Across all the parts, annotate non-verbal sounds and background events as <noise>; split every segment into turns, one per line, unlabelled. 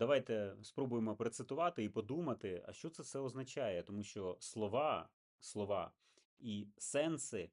давайте спробуємо процитувати і подумати, а що це все означає, тому що слова, слова і сенси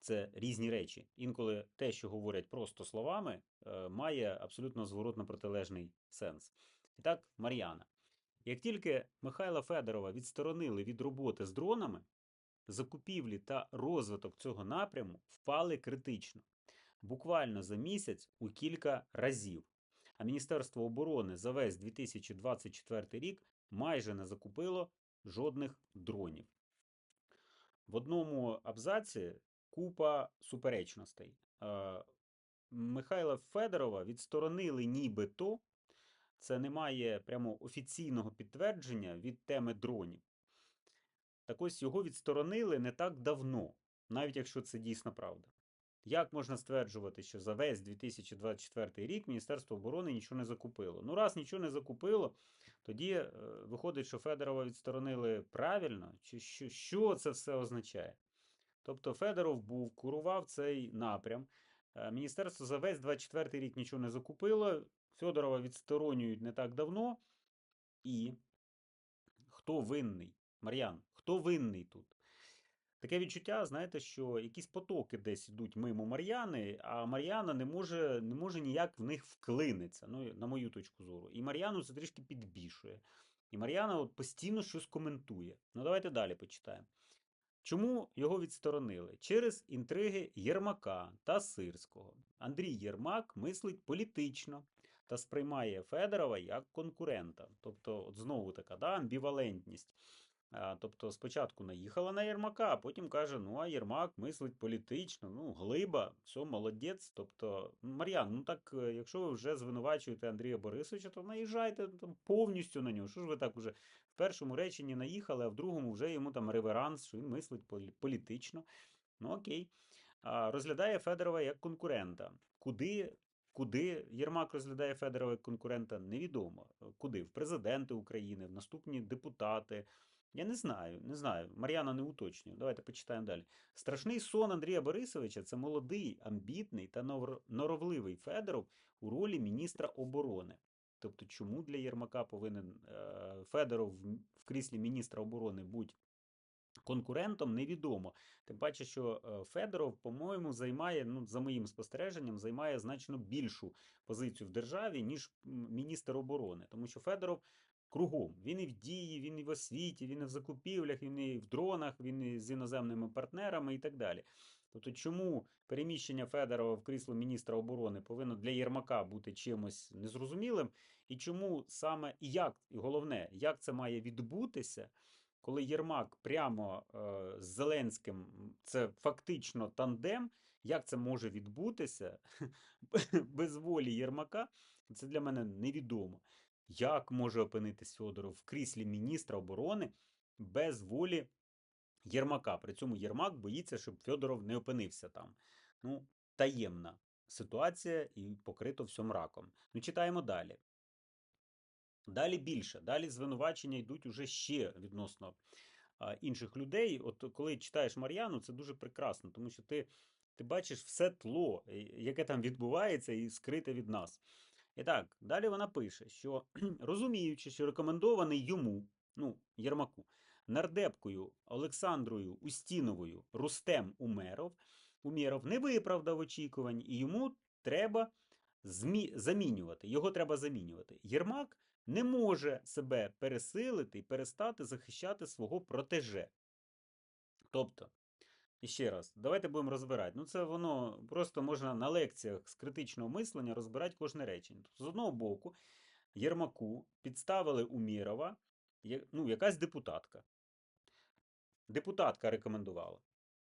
це різні речі. Інколи те, що говорять просто словами, е, має абсолютно зворотно протилежний сенс. І так, Мар'яна. Як тільки Михайла Федорова відсторонили від роботи з дронами, закупівлі та розвиток цього напряму впали критично, буквально за місяць у кілька разів. А Міністерство оборони за весь 2024 рік майже не закупило жодних дронів. В одному абзаці купа суперечностей. Е, Михайла Федорова відсторонили нібито, це не має прямо офіційного підтвердження від теми дронів. Так ось його відсторонили не так давно, навіть якщо це дійсно правда. Як можна стверджувати, що за весь 2024 рік Міністерство оборони нічого не закупило? Ну, раз нічого не закупило, тоді е, виходить, що Федорова відсторонили правильно, чи що, що це все означає? Тобто Федоров був, курував цей напрям. Е, Міністерство за весь 24 рік нічого не закупило. Федорова відсторонюють не так давно. І хто винний? Мар'ян, хто винний тут? Таке відчуття, знаєте, що якісь потоки десь йдуть мимо Мар'яни, а Мар'яна не може не може ніяк в них вклинитися, ну, на мою точку зору. І Мар'яну це трішки підбішує. І Мар'яна от постійно щось коментує. Ну, давайте далі почитаємо. Чому його відсторонили? Через інтриги Єрмака та Сирського. Андрій Єрмак мислить політично та сприймає Федорова як конкурента. Тобто, от знову така да, амбівалентність. Тобто спочатку наїхала на Єрмака, а потім каже: ну а Єрмак мислить політично, ну, глиба, все, молодець. Тобто, Мар'ян, ну так, е, якщо ви вже звинувачуєте Андрія Борисовича, то наїжджайте там, повністю на нього. Що ж ви так уже в першому реченні наїхали, а в другому вже йому там реверанс, що він мислить полі- політично. Ну окей. Розглядає Федорова як конкурента. Куди Куди Єрмак розглядає Федорова як конкурента, невідомо. Куди? В президенти України, в наступні депутати. Я не знаю, не знаю. Мар'яна не уточнює. Давайте почитаємо далі. Страшний сон Андрія Борисовича це молодий, амбітний та нор- норовливий Федоров у ролі міністра оборони. Тобто, чому для Єрмака повинен е, Федоров в в кріслі міністра оборони бути конкурентом, невідомо. Тим паче, що е, Федоров, по-моєму, займає, ну, за моїм спостереженням, займає значно більшу позицію в державі, ніж міністр оборони. Тому що Федоров кругом. Він і в дії, він і в освіті, він і в закупівлях, він і в дронах, він і з іноземними партнерами і так далі. Тобто, чому переміщення Федорова в крісло міністра оборони повинно для Єрмака бути чимось незрозумілим, і чому саме і як, і головне, як це має відбутися, коли Єрмак прямо е, з Зеленським, це фактично тандем, як це може відбутися <laughs> без волі Єрмака, це для мене невідомо. Як може опинитись Федоров в кріслі міністра оборони без волі Єрмака? При цьому Єрмак боїться, щоб Федоров не опинився там. Ну, таємна ситуація і покрито все мраком. Ну, читаємо далі. Далі більше, далі звинувачення йдуть уже ще відносно а, інших людей. От коли читаєш Мар'яну, це дуже прекрасно, тому що ти, ти бачиш все тло, е, яке там відбувається, і скрите від нас. І так, далі вона пише, що <clears throat> розуміючи, що рекомендований йому, ну, Єрмаку, нардепкою Олександрою Устіновою Рустем Умеров, Умєров не виправдав очікувань, і йому треба змі... замінювати. Його треба замінювати. Єрмак не може себе пересилити і перестати захищати свого протеже. Тобто, і ще раз, давайте будемо розбирати. Ну, це воно просто можна на лекціях з критичного мислення розбирати кожне речення. Тобто, з одного боку, Єрмаку підставили Умірова, ну, якась депутатка. Депутатка рекомендувала.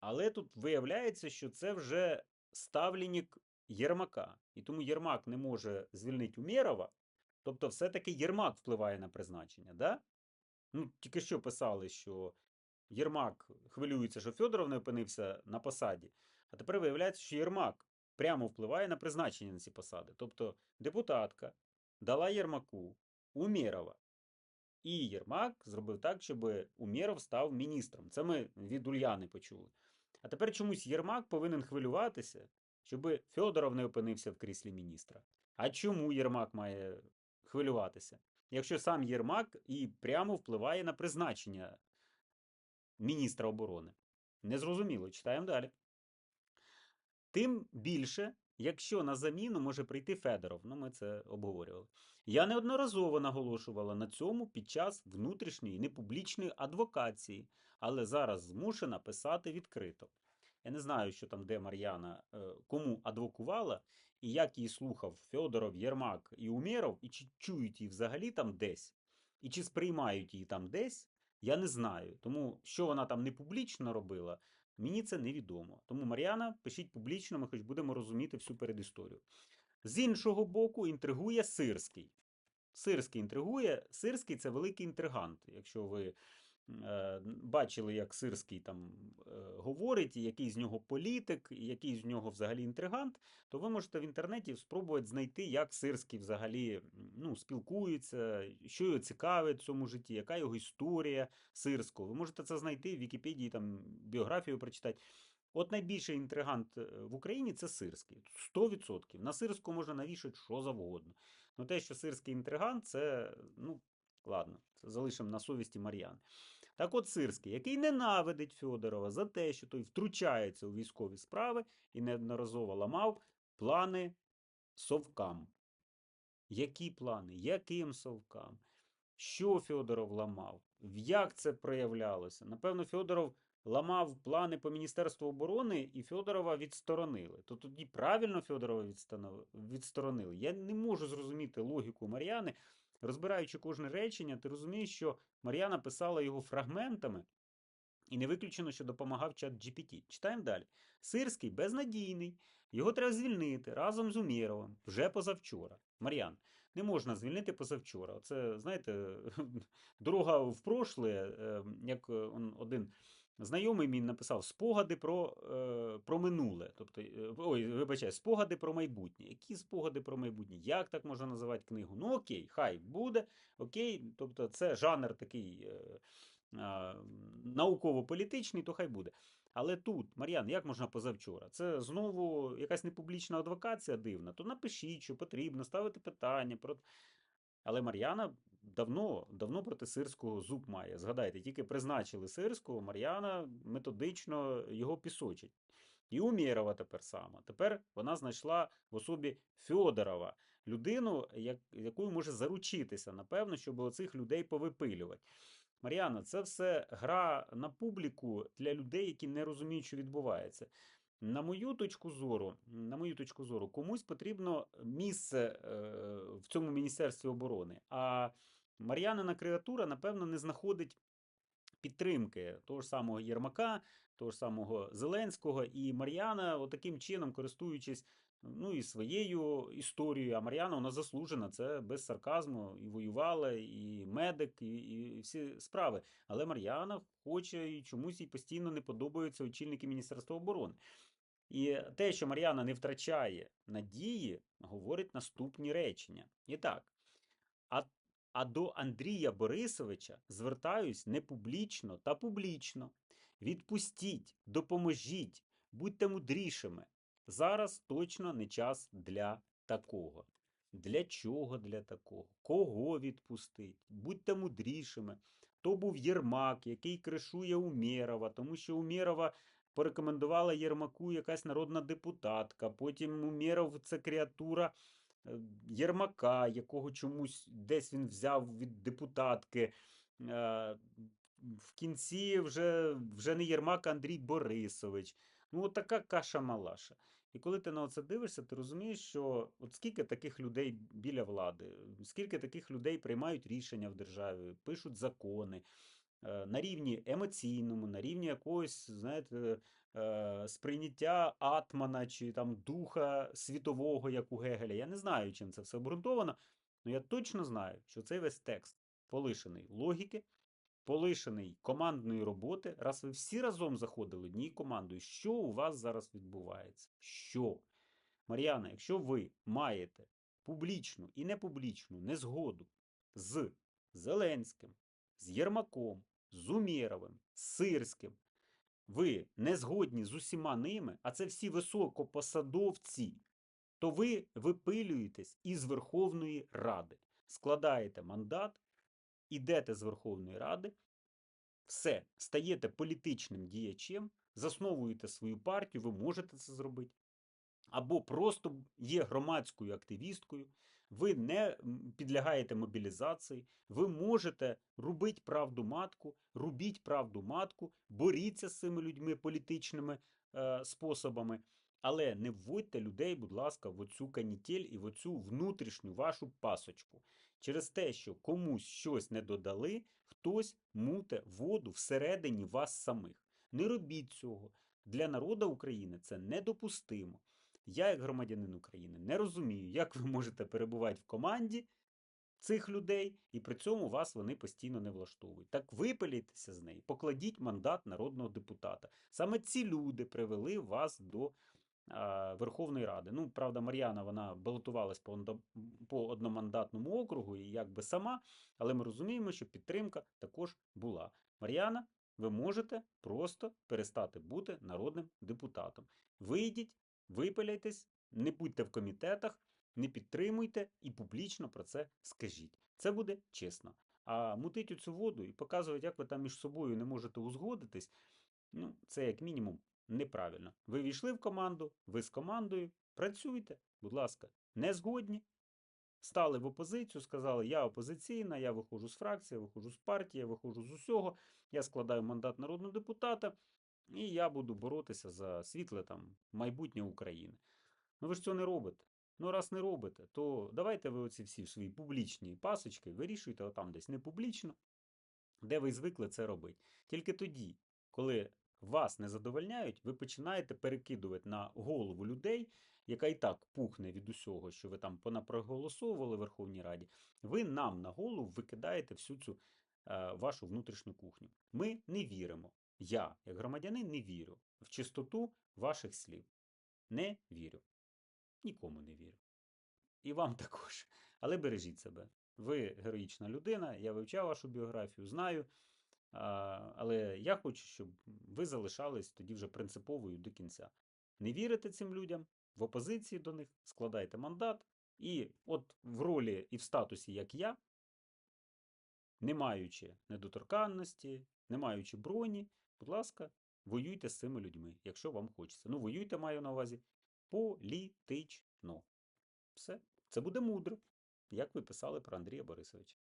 Але тут виявляється, що це вже ставленник Єрмака. І тому Єрмак не може звільнити Умєрова. Тобто, все-таки Єрмак впливає на призначення, да? Ну, тільки що писали, що Єрмак хвилюється, що Федоров не опинився на посаді. А тепер виявляється, що Єрмак прямо впливає на призначення на ці посади. Тобто депутатка дала Єрмаку Умєрова. І Єрмак зробив так, щоб Умєров став міністром. Це ми від Ульяни почули. А тепер чомусь Єрмак повинен хвилюватися, щоб Федоров не опинився в кріслі міністра. А чому Єрмак має хвилюватися, якщо сам Єрмак і прямо впливає на призначення міністра оборони? Незрозуміло, читаємо далі. Тим більше, якщо на заміну може прийти Федоров, ну ми це обговорювали. Я неодноразово наголошувала на цьому під час внутрішньої непублічної адвокації, але зараз змушена писати відкрито. Я не знаю, що там де Мар'яна е, кому адвокувала, і як її слухав Федоров, Єрмак і Умєров, і чи чують її взагалі там десь, і чи сприймають її там десь, я не знаю. Тому що вона там не публічно робила, мені це невідомо. Тому Мар'яна, пишіть публічно, ми хоч будемо розуміти всю передісторію. З іншого боку, інтригує Сирський. Сирський інтригує. Сирський це великий інтригант. Якщо ви бачили, як Сирський там е, говорить, який з нього політик, який з нього взагалі інтригант, то ви можете в інтернеті спробувати знайти, як Сирський взагалі ну, спілкується, що його цікавить в цьому житті, яка його історія Сирського. Ви можете це знайти в Вікіпедії, там біографію прочитати. От найбільший інтригант е, в Україні це Сирський. 100%. На Сирського можна навішати що завгодно. Ну те, що Сирський інтригант, це, ну, ладно, це залишимо на совісті Мар'яни. Так от Сирський, який ненавидить Федорова за те, що той втручається у військові справи і неодноразово ламав плани совкам. Які плани? Яким совкам? Що Федоров ламав? Як це проявлялося? Напевно, Федоров ламав плани по Міністерству оборони, і Федорова відсторонили. То тоді правильно Федорова відсторонили. Я не можу зрозуміти логіку Мар'яни. Розбираючи кожне речення, ти розумієш, що Мар'яна писала його фрагментами, і не виключено, що допомагав чат GPT. Читаємо далі. Сирський безнадійний, його треба звільнити разом з Умєровим вже позавчора. Мар'ян, не можна звільнити позавчора. Це, знаєте, <laughs> дорога в прошле, е, як е, один знайомий мій написав спогади про, е, про минуле. Тобто, е, ой, вибачай, спогади про майбутнє. Які спогади про майбутнє? Як так можна називати книгу? Ну окей, хай буде. Окей, тобто це жанр такий. е, науково-політичний, то хай буде. Але тут, Мар'ян, як можна позавчора? Це знову якась непублічна адвокація дивна. То напишіть, що потрібно ставити питання. Про... Але Мар'яна давно, давно проти Сирського зуб має. Згадайте, тільки призначили Сирського, Мар'яна методично його пісочить. І Умєрова тепер сама. Тепер вона знайшла в особі Фьодорова людину, як, якою може заручитися, напевно, щоб оцих людей повипилювати. Мар'яна, це все гра на публіку для людей, які не розуміють, що відбувається. На мою точку зору, на мою точку зору, комусь потрібно місце е, в цьому міністерстві оборони. А Мар'янина креатура, напевно, не знаходить підтримки того ж самого Єрмака, того ж самого Зеленського, і Мар'яна, отаким чином, користуючись ну, і своєю історією, а Мар'яна вона заслужена, це без сарказму, і воювала, і медик, і, і всі справи. Але Мар'яна хоче і чомусь їй постійно не подобаються очільники Міністерства оборони. І те, що Мар'яна не втрачає надії, говорить наступні речення. І так. А, а до Андрія Борисовича звертаюсь не публічно та публічно. Відпустіть, допоможіть, будьте мудрішими. Зараз точно не час для такого. Для чого для такого? Кого відпустить? Будьте мудрішими. То був Єрмак, який кришує Умєрова, тому що Умєрова порекомендувала Єрмаку якась народна депутатка. Потім Умєров це креатура е, Єрмака, якого чомусь десь він взяв від депутатки. Е, В кінці вже, вже не Єрмак, а Андрій Борисович. Ну, от така каша-малаша. І коли ти на це дивишся, ти розумієш, що от скільки таких людей біля влади, скільки таких людей приймають рішення в державі, пишуть закони на рівні емоційному, на рівні якогось, знаєте, е, сприйняття атмана чи там духа світового, як у Гегеля. Я не знаю, чим це все обґрунтовано, але я точно знаю, що цей весь текст полишений логіки, полишений командної роботи. Раз ви всі разом заходили однією командою, що у вас зараз відбувається? Що? Мар'яна, якщо ви маєте публічну і непублічну незгоду з Зеленським, з Єрмаком, з Умєровим, з Сирським, ви не згодні з усіма ними, а це всі високопосадовці, то ви випилюєтесь із Верховної Ради. складаєте мандат, ідете з Верховної Ради, все, стаєте політичним діячем, засновуєте свою партію, ви можете це зробити. Або просто є громадською активісткою, ви не підлягаєте мобілізації, ви можете робити правду матку, робіть правду матку, боріться з цими людьми політичними е, способами, але не вводьте людей, будь ласка, в оцю канітель і в оцю внутрішню вашу пасочку. Через те, що комусь щось не додали, хтось муте воду всередині вас самих. Не робіть цього. Для народу України це недопустимо. Я, як громадянин України, не розумію, як ви можете перебувати в команді цих людей, і при цьому вас вони постійно не влаштовують. Так випиліться з неї, покладіть мандат народного депутата. Саме ці люди привели вас до Верховної Ради. Ну, правда, Мар'яна вона балотувалась по одномандатному округу і якби сама, але ми розуміємо, що підтримка також була. Мар'яна, ви можете просто перестати бути народним депутатом. Вийдіть, випиляйтесь, не будьте в комітетах, не підтримуйте і публічно про це скажіть. Це буде чесно. А мутить у цю воду і показувати, як ви там між собою не можете узгодитись, ну, це як мінімум неправильно. Ви війшли в команду, ви з командою, працюйте, будь ласка, не згодні. Стали в опозицію, сказали, я опозиційна, я виходжу з фракції, я виходжу з партії, я виходжу з усього, я складаю мандат народного депутата, і я буду боротися за світле там майбутнє України. Ну ви ж цього не робите. Ну, раз не робите, то давайте ви оці всі свої публічні пасочки вирішуйте отам десь не публічно, де ви звикли це робити. Тільки тоді, коли вас не задовольняють, ви починаєте перекидувати на голову людей, яка і так пухне від усього, що ви там понапроголосовували в Верховній Раді, ви нам на голову викидаєте всю цю е, вашу внутрішню кухню. Ми не віримо. Я, як громадянин, не вірю в чистоту ваших слів. Не вірю. Нікому не вірю. І вам <laughs> також. Але бережіть себе. Ви героїчна людина, я вивчав вашу біографію, знаю. Але я хочу, щоб ви залишались тоді вже принциповою до кінця. Не вірите цим людям, в опозиції до них, складайте мандат, і от в ролі і в статусі, як я, не маючи недоторканності, не маючи броні, будь ласка, воюйте з цими людьми, якщо вам хочеться. Ну, воюйте, маю на увазі, політично. Все. Це буде мудро, як ви писали про Андрія Борисовича.